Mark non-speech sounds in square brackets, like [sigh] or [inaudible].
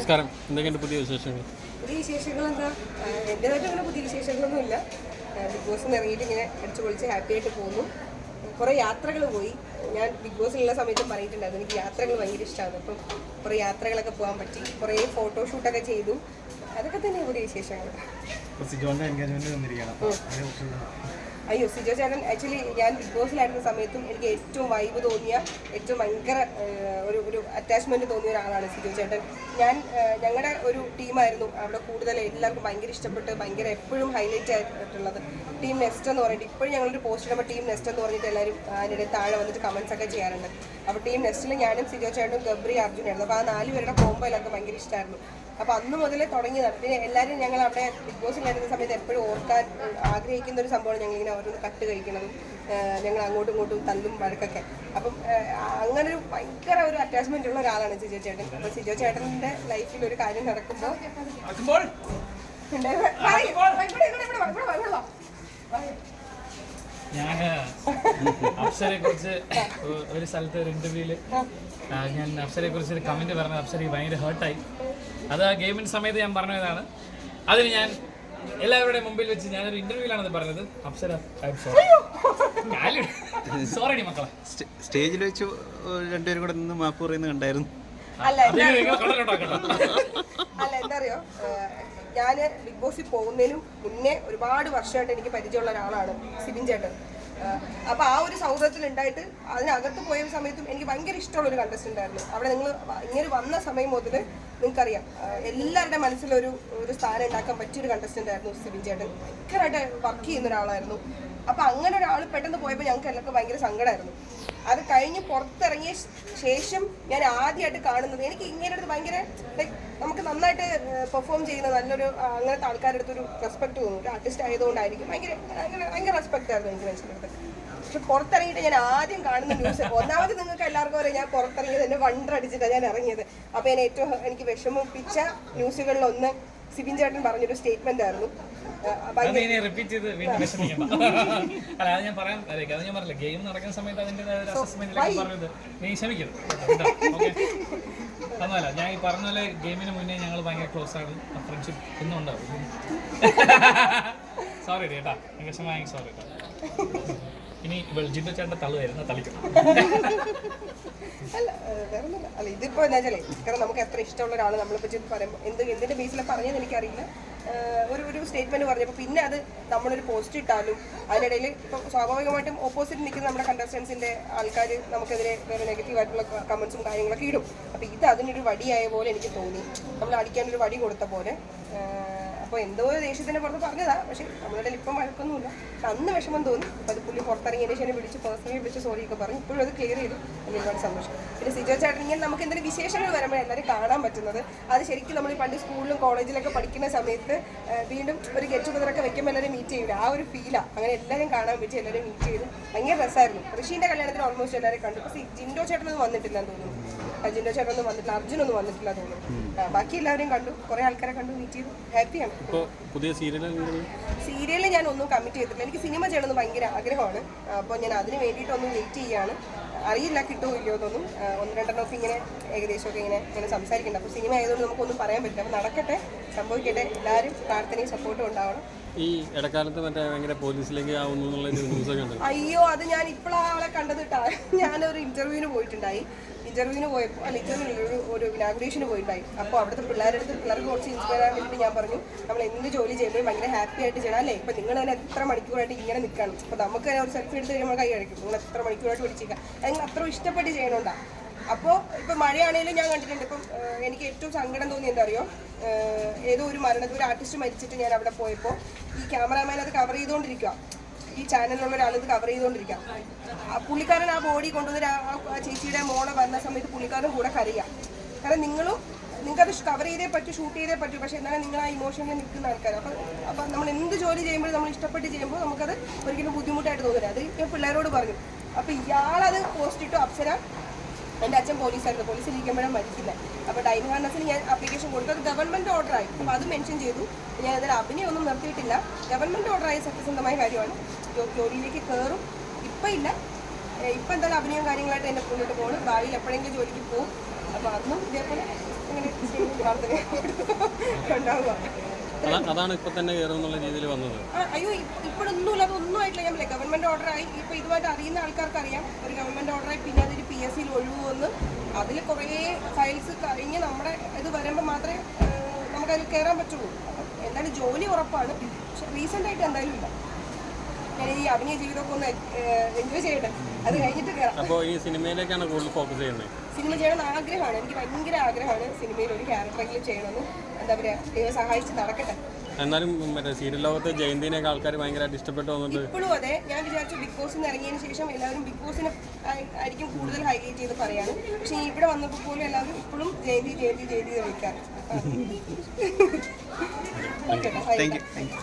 നമസ്കാരം. എന്തൊക്കെയുണ്ട് പുതിയ വിശേഷങ്ങൾ? പുതിയ വിശേഷങ്ങൾ എന്താ? എന്റെതായിട്ട് അങ്ങനെ പുതിയ വിശേഷങ്ങളൊന്നും ഇല്ല ബിഗ് ബോസിൽ ഇറങ്ങിയിട്ട് ഇങ്ങനെ അടിച്ചു പൊളിച്ച് ഹാപ്പി ആയിട്ട് പോന്നു കുറേ യാത്രകൾ പോയി. ഞാൻ ബിഗ് ബോസിലുള്ള സമയത്തും പറഞ്ഞിട്ടുണ്ടായിരുന്നു എനിക്ക് യാത്രകൾ ഭയങ്കര ഇഷ്ടമാണ് അപ്പം കുറേ യാത്രകളൊക്കെ പോകാൻ പറ്റി. കുറേ ഫോട്ടോഷൂട്ടൊക്കെ ചെയ്തു. അതൊക്കെ തന്നെ പുതിയ വിശേഷങ്ങൾ അയ്യോ സിജോ ചേട്ടൻ ആക്ച്വലി ഞാൻ ബിഗ് ബോസിലായിരുന്ന സമയത്തും എനിക്ക് ഏറ്റവും വൈബ് തോന്നിയ ഏറ്റവും ഭയങ്കര ഒരു ഒരു അറ്റാച്ച്മെന്റ് തോന്നിയ ഒരാളാണ് സിജോ ചേട്ടൻ. ഞാൻ ഞങ്ങളുടെ ഒരു ടീമായിരുന്നു അവിടെ കൂടുതൽ എല്ലാവർക്കും ഭയങ്കര ഇഷ്ടപ്പെട്ട് ഭയങ്കര എപ്പോഴും ഹൈലൈറ്റ് ആയിട്ടുള്ളത് ടീം നെസ്റ്റ് എന്ന് പറഞ്ഞിട്ട്. ഇപ്പോഴും ഞങ്ങളൊരു പോസ്റ്റ് ഇടുമ്പോൾ ടീം നെസ്റ്റ് എന്ന് പറഞ്ഞിട്ട് എല്ലാവരും അതിനിടെ താഴെ വന്നിട്ട് കമൻസ് ഒക്കെ ചെയ്യാറുണ്ട്. അപ്പോൾ ടീം നെസ്റ്റിൽ ഞാനും സിജോ ചേട്ടനും ഗബ്രി അർജുനായിരുന്നു. അപ്പോൾ ആ നാല് പേരുടെ എല്ലാവർക്കും ഭയങ്കര ഇഷ്ടമായിരുന്നു അപ്പോൾ അന്ന് മുതലേ തുടങ്ങി പിന്നെ എല്ലാവരും ഞങ്ങൾ അവിടെ ബിഗ് ബോസിൽ വരുന്ന സമയത്ത് എപ്പോഴും ഓർക്കാൻ ആഗ്രഹിക്കുന്ന ഒരു സംഭവമാണ് ഞങ്ങളിങ്ങനെ ഓരോന്ന് കട്ട് കഴിക്കണം ഞങ്ങൾ അങ്ങോട്ടും ഇങ്ങോട്ടും തല്ലും വഴക്കൊക്കെ. അപ്പം അങ്ങനെ ഒരു ഭയങ്കര ഒരു അറ്റാച്ച്മെന്റ് ഉള്ള ഒരാളാണ് സിജോ ചേട്ടൻ. അപ്പോൾ സിജോ ചേട്ടന്റെ ലൈഫിൽ ഒരു കാര്യം നടക്കുമ്പോൾ ഞാൻ അപ്സരയെ കുറിച്ച് ഒരു സ്ഥലത്ത് ഒരു ഇന്റർവ്യൂൽ ഞാൻ അപ്സരയെ കുറിച്ച് ഒരു കമന്റ് പറഞ്ഞത് അപ്സരയ്ക്ക് ഭയങ്കര ഹേർട്ടായി അത് ആ ഗെയിമിന്റെ സമയത്ത് ഞാൻ പറഞ്ഞതാണ്. അതിന് ഞാൻ എല്ലാവരുടെയും മുമ്പിൽ വെച്ച് ഞാനൊരു ഇന്റർവ്യൂലാണ് അത് പറഞ്ഞത്. അപ്സര സോറി മക്കളെ. സ്റ്റേജിൽ വെച്ച് രണ്ടുപേരും കൂടെ നിന്ന് മാപ്പ് പറയുന്നത് കണ്ടായിരുന്നു. അല്ല നിങ്ങൾ കണ്ടിട്ടുണ്ടോ അല്ല എന്താ അറിയോ? ഞാൻ ബിഗ് ബോസിൽ പോകുന്നതിനും മുന്നേ ഒരുപാട് വർഷമായിട്ട് എനിക്ക് പരിചയമുള്ള ഒരാളാണ് സിബിൻ ചേട്ടൻ. അപ്പോൾ അപ്പൊ ആ ഒരു സൗഹൃദത്തിൽ ഉണ്ടായിട്ട് അതിനകത്ത് പോയ സമയത്തും എനിക്ക് ഭയങ്കര ഇഷ്ടമുള്ള ഒരു കണ്ടസ്റ്റന്റ് ആയിരുന്നു. അവിടെ നിങ്ങൾ ഇങ്ങനെ വന്ന സമയം മുതൽ നിങ്ങൾക്കറിയാം എല്ലാവരുടെ മനസ്സിലൊരു ഒരു സ്ഥാനം ഉണ്ടാക്കാൻ പറ്റിയൊരു കണ്ടസ്റ്റന്റ് ആയിരുന്നു സിബിൻ ചേട്ടൻ. ഭയങ്കരമായിട്ട് വർക്ക് ചെയ്യുന്ന ഒരാളായിരുന്നു. അപ്പൊ അങ്ങനെ ഒരാൾ പെട്ടെന്ന് പോയപ്പോൾ ഞങ്ങൾക്ക് എല്ലാവർക്കും ഭയങ്കര സങ്കടമായിരുന്നു അത് കഴിഞ്ഞ് പുറത്തിറങ്ങിയ ശേഷം ഞാൻ ആദ്യമായിട്ട് കാണുന്നത് എനിക്ക് ഇങ്ങനെ ഭയങ്കര like നമുക്ക് നന്നായിട്ട് പെർഫോം ചെയ്യുന്ന നല്ലൊരു അങ്ങനത്തെ ആൾക്കാരുടെ അടുത്തൊരു റെസ്പെക്ട് തോന്നും. ഒരു ആർട്ടിസ്റ്റ് ആയതുകൊണ്ടായിരിക്കും. ഭയങ്കര ഭയങ്കര റെസ്പെക്ട് ആയിരുന്നു എനിക്ക് മനസ്സിലാക്കുന്നത് പക്ഷെ പുറത്തിറങ്ങിയിട്ട് ഞാൻ ആദ്യം കാണുന്ന ന്യൂസ് ഒന്നാമത് നിങ്ങൾക്ക് എല്ലാവർക്കും അറിയാം ഞാൻ പുറത്തിറങ്ങിയത് എന്നെ വണ്ടർ അടിച്ചിട്ടാണ് ഞാൻ ഇറങ്ങിയത്. അപ്പോൾ ഞാൻ ഏറ്റവും എനിക്ക് വിഷമിപ്പിച്ച ന്യൂസുകളിൽ ഒന്ന് സിബിൻ ചേട്ടൻ പറഞ്ഞൊരു സ്റ്റേറ്റ്മെന്റ് ആയിരുന്നു. ഞാൻ ഈ പറഞ്ഞ പോലെ ഗെയിമിന് മുന്നേ ഞങ്ങൾ ഭയങ്കര ക്ലോസ് ആണ് ഫ്രണ്ട്ഷിപ്പ് ഇന്നും ഉണ്ടാവും. [laughs] സോറി കേട്ടാ. സോറി കേട്ടോ ഇനി ജിന്ദു ചേട്ടന്റെ തള്ളുവായിരുന്നു തളിക്കും അല്ല വേറെ അല്ല ഇതിപ്പോ എന്താ വെച്ചാലേ കാരണം നമുക്ക് എത്ര ഇഷ്ടമുള്ള ഒരാൾ നമ്മളിപ്പോ പറ്റി പറയുമ്പോൾ എന്ത് എന്തിന്റെ ബേസിൽ പറഞ്ഞതെന്ന് എനിക്കറിയില്ല. ഒരു ഒരു സ്റ്റേറ്റ്മെന്റ് പറഞ്ഞപ്പോൾ പിന്നെ അത് നമ്മളൊരു പോസ്റ്റ് ഇട്ടാലും അതിനിടയിൽ ഇപ്പൊ സ്വാഭാവികമായിട്ടും ഓപ്പോസിറ്റ് നിൽക്കുന്ന നമ്മുടെ കണ്ടസ്റ്റൻസിന്റെ ആൾക്കാർ നമുക്കെതിരെ വേറെ നെഗറ്റീവ് ആയിട്ടുള്ള കമന്റ്സും കാര്യങ്ങളൊക്കെ ഇടും. അപ്പൊ ഇത് അതിനൊരു വടിയായ പോലെ എനിക്ക് തോന്നി. നമ്മൾ അടിക്കാനൊരു വടി കൊടുത്ത പോലെ. അപ്പോൾ എന്തോ ഒരു ദേഷ്യത്തിന്റെ പുറത്ത് പറഞ്ഞതാ. പക്ഷേ നമ്മളുടെ ഇപ്പം വഴക്കൊന്നുമില്ല. പക്ഷെ അന്ന് വിഷമം തോന്നി. അപ്പോൾ അത് പുള്ളി പുറത്തിറങ്ങിയതിന് ശേഷം വിളിച്ച് പേഴ്സണലി വിളിച്ച് സോറി ഒക്കെ പറഞ്ഞു. ഇപ്പോഴും അത് ക്ലിയർ ചെയ്തു. അതിന് ഒരുപാട് സന്തോഷം. പിന്നെ സിജോ ചേട്ടൻ ഇങ്ങനെ നമുക്ക് എന്തെങ്കിലും വിശേഷങ്ങൾ വരുമ്പോൾ എല്ലാവരും കാണാൻ പറ്റുന്നത്. അത് ശരിക്കും നമ്മൾ പണ്ട് സ്കൂളിലും കോളേജിലൊക്കെ പഠിക്കുന്ന സമയത്ത് വീണ്ടും ഒരു ഗെറ്റ് ടുഗദറൊക്കെ വെക്കുമ്പോൾ എല്ലാവരും മീറ്റ് ചെയ്യില്ല ആ ഒരു ഫീലാണ് അങ്ങനെ എല്ലാവരും കാണാൻ പറ്റി എല്ലാവരും മീറ്റ് ചെയ്തു. ഭയങ്കര രസമായിരുന്നു ഋഷീന്റെ കല്യാണത്തിന് ഓൾമോസ്റ്റ് എല്ലാവരും കണ്ടു. പക്ഷേ ജിൻഡോ ചേട്ടനൊന്നും വന്നിട്ടില്ലെന്ന് തോന്നുന്നു. ജിൻഡോ ചേട്ടനൊന്നും വന്നിട്ടില്ല അർജുനൊന്നും വന്നിട്ടില്ല തോന്നുന്നു. ബാക്കി എല്ലാവരെയും കണ്ടു. കുറേ ആൾക്കാരെ കണ്ടു മീറ്റ് ചെയ്തു. ഹാപ്പിയാണ്. പുതിയ സീരിയലിൽ ഞാൻ ഒന്നും കമ്മിറ്റ് ചെയ്തിട്ടില്ല. എനിക്ക് സിനിമ ചെയ്യണമെന്ന് ഭയങ്കര ആഗ്രഹമാണ്. അപ്പോൾ ഞാൻ അതിന് വേണ്ടിയിട്ടൊന്നും വെയിറ്റ് ചെയ്യാണ് അറിയില്ല കിട്ടുമോ ഇല്ലയോ എന്നൊന്നും. ഒന്ന് രണ്ടെണ്ണമൊക്കെ ഇങ്ങനെ ഏകദേശമൊക്കെ ഇങ്ങനെ ഇങ്ങനെ സംസാരിക്കുന്നുണ്ട്. അപ്പോൾ സിനിമ ആയതുകൊണ്ട് നമുക്കൊന്നും പറയാൻ പറ്റില്ല. അപ്പോൾ നടക്കട്ടെ സംഭവിക്കട്ടെ. എല്ലാവരും പ്രാർത്ഥനയും സപ്പോർട്ടും ഉണ്ടാവണം. ഈ ഇടക്കാലത്ത് മറ്റേ ഭയങ്കര പോലീസിലേക്ക് ആവുന്നു എന്നുള്ള അയ്യോ അത് ഞാൻ ഇപ്പോഴാണ് ആളെ കണ്ടതിട്ടാ ഞാനൊരു ഇന്റർവ്യൂവിന് പോയിട്ടുണ്ടായി. ഇന്റർവ്യൂവിന് പോയപ്പോൾ അല്ല ഇന്റർവ്യൂവിന് ഒരു ഇനാഗുറേഷന് പോയിട്ടുണ്ടായി. അപ്പോൾ അവിടുത്തെ പിള്ളേരുടെ അടുത്ത് പിള്ളേർക്ക് കുറച്ച് ഇൻസ്പയർ ആകാൻ വേണ്ടിയിട്ട് ഞാൻ പറഞ്ഞു നമ്മൾ എന്ത് ജോലി ചെയ്യുമ്പോഴും ഭയങ്കര ഹാപ്പി ആയിട്ട് ചെയ്യണം അല്ലേ? ഇപ്പം നിങ്ങൾ തന്നെ എത്ര മണിക്കൂറായിട്ട് ഇങ്ങനെ നിൽക്കണം അപ്പോൾ നമുക്ക് തന്നെ ഒരു സെൽഫി എടുത്ത് കഴിയുമ്പോൾ കൈ കഴിക്കും നിങ്ങൾ എത്ര മണിക്കൂറായിട്ട് പഠിച്ചേക്കാം നിങ്ങൾ അത്ര ഇഷ്ടപ്പെട്ട് ചെയ്യണോണ്ടാണ് അപ്പോൾ ഇപ്പം മഴയാണെങ്കിലും ഞാൻ കണ്ടിട്ടുണ്ട്. ഇപ്പം എനിക്ക് ഏറ്റവും സങ്കടം തോന്നി എന്താ അറിയോ ഏതോ ഒരു മരണത്തിൽ ഒരു ആർട്ടിസ്റ്റ് മരിച്ചിട്ട് ഞാൻ അവിടെ പോയപ്പോൾ ഈ ക്യാമറാമാൻ അത് കവർ ചെയ്തുകൊണ്ടിരിക്കുക ഈ ചാനലിലുള്ള ഒരാൾ ഇത് കവർ ചെയ്തുകൊണ്ടിരിക്കാം പുള്ളിക്കാരൻ ആ ബോഡി കൊണ്ടുവന്ന് ആ- ചേച്ചിയുടെ മോളെ വന്ന സമയത്ത് പുള്ളിക്കാരൻ കൂടെ കരയാം. കാരണം നിങ്ങളും നിങ്ങൾക്കത് കവർ ചെയ്തേ പറ്റൂ ഷൂട്ട് ചെയ്തേ പറ്റൂ. പക്ഷേ എന്നാലും നിങ്ങൾ ആ ഇമോഷനിൽ നിൽക്കുന്ന ആൾക്കാർ അപ്പം അപ്പം നമ്മൾ എന്ത് ജോലി ചെയ്യുമ്പോൾ നമ്മൾ ഇഷ്ടപ്പെട്ട് ചെയ്യുമ്പോൾ നമുക്കത് ഒരിക്കലും ബുദ്ധിമുട്ടായിട്ട് തോന്നില്ല അത് ഞാൻ പിള്ളേരോട് പറഞ്ഞു. അപ്പം ഇയാളത് പോസ്റ്റ് ഇട്ടു അപ്സര. എന്റെ അച്ഛൻ പോലീസായിരുന്നു. പോലീസിൽ ഇരിക്കുമ്പോഴും മരിക്കുന്നത് അപ്പോൾ ഡൈനി ഹാർനസിന് ഞാൻ അപ്ലിക്കേഷൻ കൊടുത്തു. അത് ഗവൺമെന്റ് ഓർഡറായി അപ്പോൾ അത് മെൻഷൻ ചെയ്തു. ഞാൻ അതിൽ അഭിനയൊന്നും നിർത്തിയിട്ടില്ല. ഗവൺമെന്റ് ഓർഡറായ സത്യസന്ധമായ കാര്യമാണ്. ജോലിയിലേക്ക് കയറും ഇപ്പം ഇല്ല. ഇപ്പം എന്തായാലും അഭിനയം കാര്യങ്ങളായിട്ട് എന്റെ മുന്നോട്ട് പോകണം ഭാവിയിൽ എപ്പോഴെങ്കിലും ജോലിക്ക് പോകും. അപ്പോൾ അന്നും ഇതേപോലെ അങ്ങനെ സ്നേഹം പ്രാർത്ഥന ഉണ്ടാവുക അതാ- അതാണ് ഇപ്പൊ തന്നെ കയറും എന്നുള്ള രീതിയിൽ വന്നത്. അയ്യോ ഇപ്പ- ഇപ്പോഴൊന്നുമില്ല. അതൊന്നും ആയിട്ടില്ല. ഞാൻ ഗവൺമെന്റ് ഓർഡർ ആയി. ഇപ്പൊ ഇതുമായിട്ട് അറിയുന്ന ആൾക്കാർക്ക് അറിയാം ഒരു ഗവൺമെന്റ് ഓർഡർ ആയി പിന്നെ അതൊരു പി എസ് സിയിൽ ഒഴിവുവന്ന്. അതിൽ കുറേ ഫയൽസ് കഴിഞ്ഞ് നമ്മുടെ ഇത് വരുമ്പോൾ മാത്രമേ നമുക്കതിൽ കയറാൻ പറ്റുള്ളൂ. എന്തായാലും ജോലി ഉറപ്പാണ്. പക്ഷെ റീസെന്റ് ആയിട്ട് എന്തായാലും ഇല്ല. ഞാൻ ഈ അഭിനയ ജീവിതമൊക്കെ ഒന്ന് എൻജോയ് ചെയ്യട്ടെ. അത് കഴിഞ്ഞിട്ട് കയറാം അപ്പോൾ ഈ സിനിമയിലേക്കാണ് കൂടുതൽ ഫോക്കസ് ചെയ്യുന്നത്? സിനിമ ചെയ്യണമെന്ന് ആഗ്രഹമാണ്. എനിക്ക് ഭയങ്കര ആഗ്രഹമാണ് സിനിമയിൽ ഒരു ക്യാരക്ടറെങ്കിലും ചെയ്യണമെന്ന്. എന്താ പറയുക ദൈവം സഹായിച്ച് നടക്കട്ടെ. എന്നാലും മറ്റേ സീരിയൽ ലോകത്ത് ജയന്തിനെയൊക്കെ ആൾക്കാർ ഭയങ്കരമായിട്ട് ഇഷ്ടപ്പെട്ടു വന്നിട്ട് ഇപ്പോഴും അതെ ഞാൻ വിചാരിച്ചു ബിഗ് ബോസ് ഇറങ്ങിയതിന് ശേഷം എല്ലാവരും ബിഗ് ബോസിനെ ആയി- ആയിരിക്കും കൂടുതൽ ഹൈലൈറ്റ് ചെയ്ത് പറയാണ്. പക്ഷേ ഇവിടെ വന്നപ്പോൾ പോലും എല്ലാവരും ഇപ്പോഴും Jayanthi Jayanthi Jayanthi വിളിക്കാറ്. Okay thank you thank you